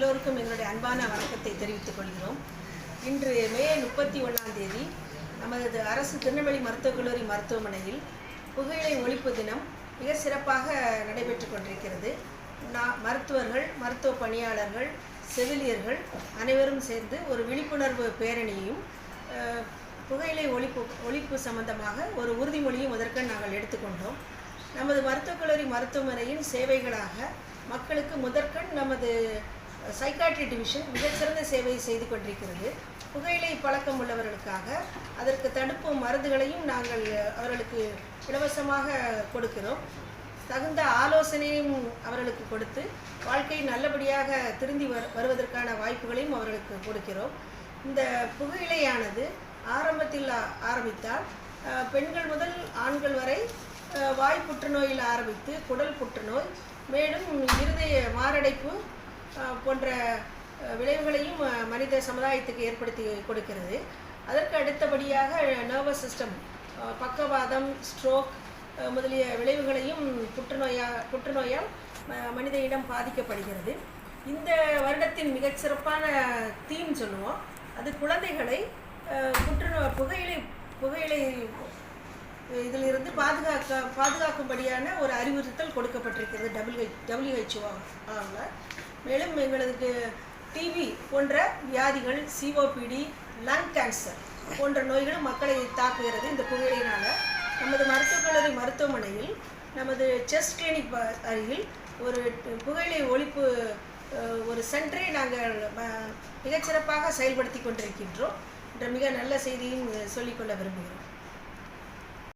எல்லோருக்கும் எங்களுடைய அன்பான வணக்கத்தை தெரிவித்துக் கொள்கிறோம். இன்று மே முப்பத்தி ஒன்றாம் தேதி நமது அரசு திருநெல்வேலி மருத்துவக் கல்லூரி மருத்துவமனையில் புகையிலை ஒழிப்பு தினம் மிக சிறப்பாக நடைபெற்றுக் கொண்டிருக்கிறது. நான் மருத்துவர்கள் மருத்துவ பணியாளர்கள் செவிலியர்கள் அனைவரும் சேர்ந்து ஒரு விழிப்புணர்வு பேரணியையும் புகையிலை ஒழிப்பு ஒழிப்பு சம்பந்தமாக ஒரு உறுதிமொழியும் முதற்கண் நாங்கள் எடுத்துக்கொண்டோம் நமது மருத்துவக் கல்லூரி மருத்துவமனையின் சேவைகளாக மக்களுக்கு முதற்கண் நமது சைக்காட்ரி டிவிஷன் மிகச்சிறந்த சேவையை செய்து கொண்டிருக்கிறது. புகையிலை பழக்கம் உள்ளவர்களுக்காக அதற்கு தடுப்பு மருந்துகளையும் நாங்கள் அவர்களுக்கு இலவசமாக கொடுக்கிறோம். தகுந்த ஆலோசனையும் அவர்களுக்கு கொடுத்து வாழ்க்கை நல்லபடியாக திருந்தி வரு வருவதற்கான வாய்ப்புகளையும் அவர்களுக்கு கொடுக்கிறோம். இந்த புகையிலையானது ஆரம்பத்தில் ஆரம்பித்தால் பெண்கள் முதல் ஆண்கள் வரை வாய் புற்றுநோயில் ஆரம்பித்து குடல் புற்றுநோய் மேலும் இருதய மாரடைப்பு போன்ற விளைவுகளையும் மனித சமுதாயத்துக்கு ஏற்படுத்தி கொடுக்கிறது. அதற்கு அடுத்தபடியாக நர்வஸ் சிஸ்டம் பக்கவாதம் ஸ்ட்ரோக் முதலிய விளைவுகளையும் புற்றுநோயா புற்றுநோயால் மனித இடம் பாதிக்கப்படுகிறது. இந்த வருடத்தின் மிகச்சிறப்பான தீம் சொல்லுவோம். அது குழந்தைகளை புற்றுநோய் புகையிலை புகையிலை இதிலிருந்து பாதுகாக்க பாதுகாக்கும்படியான ஒரு அறிவுறுத்தல் கொடுக்கப்பட்டிருக்கிறது டபிள்யூஹெச் டபிள்யூஹெச்ஓ மேலும் எங்களுக்கு டிவி போன்ற வியாதிகள் சிஓபிடி லங் கேன்சர் போன்ற நோய்களும் மக்களை தாக்குகிறது இந்த புகையினால் நமது மருத்துவக் கல்லூரி மருத்துவமனையில் நமது செஸ்ட் கிளினிக் அருகில் ஒரு புகையிலை ஒழிப்பு ஒரு சென்டரை நாங்கள் மிகச்சிறப்பாக செயல்படுத்தி கொண்டிருக்கின்றோம் என்ற மிக நல்ல செய்தியும் சொல்லிக்கொள்ள விரும்புகிறோம்.